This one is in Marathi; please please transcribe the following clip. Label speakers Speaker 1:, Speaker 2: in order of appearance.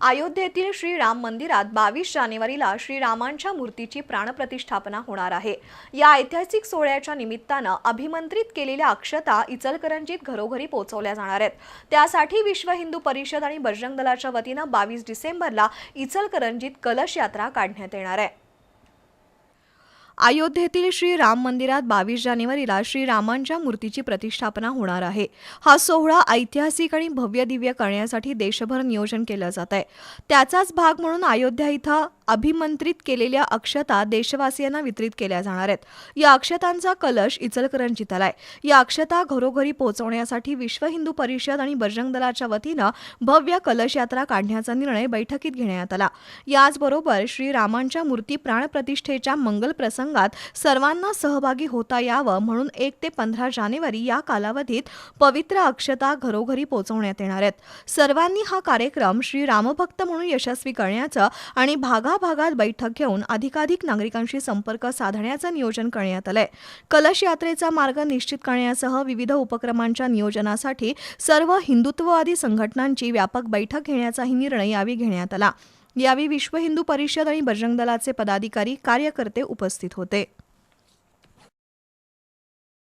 Speaker 1: अयोध्येतील श्रीराम मंदिरात बावीस जानेवारीला श्रीरामांच्या मूर्तीची प्राणप्रतिष्ठापना होणार आहे. या ऐतिहासिक सोहळ्याच्या निमित्तानं अभिमंत्रित केलेल्या अक्षता इचलकरंजीत घरोघरी पोहोचवल्या जाणार आहेत. त्यासाठी विश्व हिंदू परिषद आणि बजरंग दलाच्या वतीनं बावीस डिसेंबरला इचलकरंजीत कलश यात्रा काढण्यात येणार आहे. अयोध्येतील श्री राम मंदिरात बावीस जानेवारीला श्रीरामांच्या मूर्तीची प्रतिष्ठापना होणार आहे. हा सोहळा ऐतिहासिक आणि भव्य दिव्य करण्यासाठी देशभर नियोजन केलं जात आहे त्याचाच भाग म्हणून अयोध्या इथं अभिमंत्रित केलेल्या अक्षता देशवासियांना वितरित केल्या जाणार आहेत. या अक्षतांचा कलश इचलकरंजीत आलाय या अक्षता घरोघरी पोहोचवण्यासाठी विश्व हिंदू परिषद आणि बजरंग दलाच्या वतीनं भव्य कलश यात्रा काढण्याचा निर्णय बैठकीत घेण्यात आला. याचबरोबर श्रीरामांच्या मूर्ती प्राणप्रतिष्ठेच्या मंगल प्रसंगात सर्वांना सहभागी होता यावं म्हणून एक ते पंधरा जानेवारी या कालावधीत पवित्र अक्षता घरोघरी पोहोचवण्यात येणार आहेत. सर्वांनी हा कार्यक्रम श्री रामभक्त म्हणून यशस्वी करण्याचं आणि या भागात बैठक घेऊन अधिकाधिक नागरिकांशी संपर्क साधण्याचं नियोजन करण्यात आलंय. कलश यात्रेचा मार्ग निश्चित करण्यासह विविध उपक्रमांच्या नियोजनासाठी सर्व हिंदुत्ववादी संघटनांची व्यापक बैठक घेण्याचाही निर्णय यावेळी घेण्यात आला. यावेळी विश्व हिंदू परिषद आणि बजरंग दलाचे पदाधिकारी कार्यकर्ते उपस्थित होते.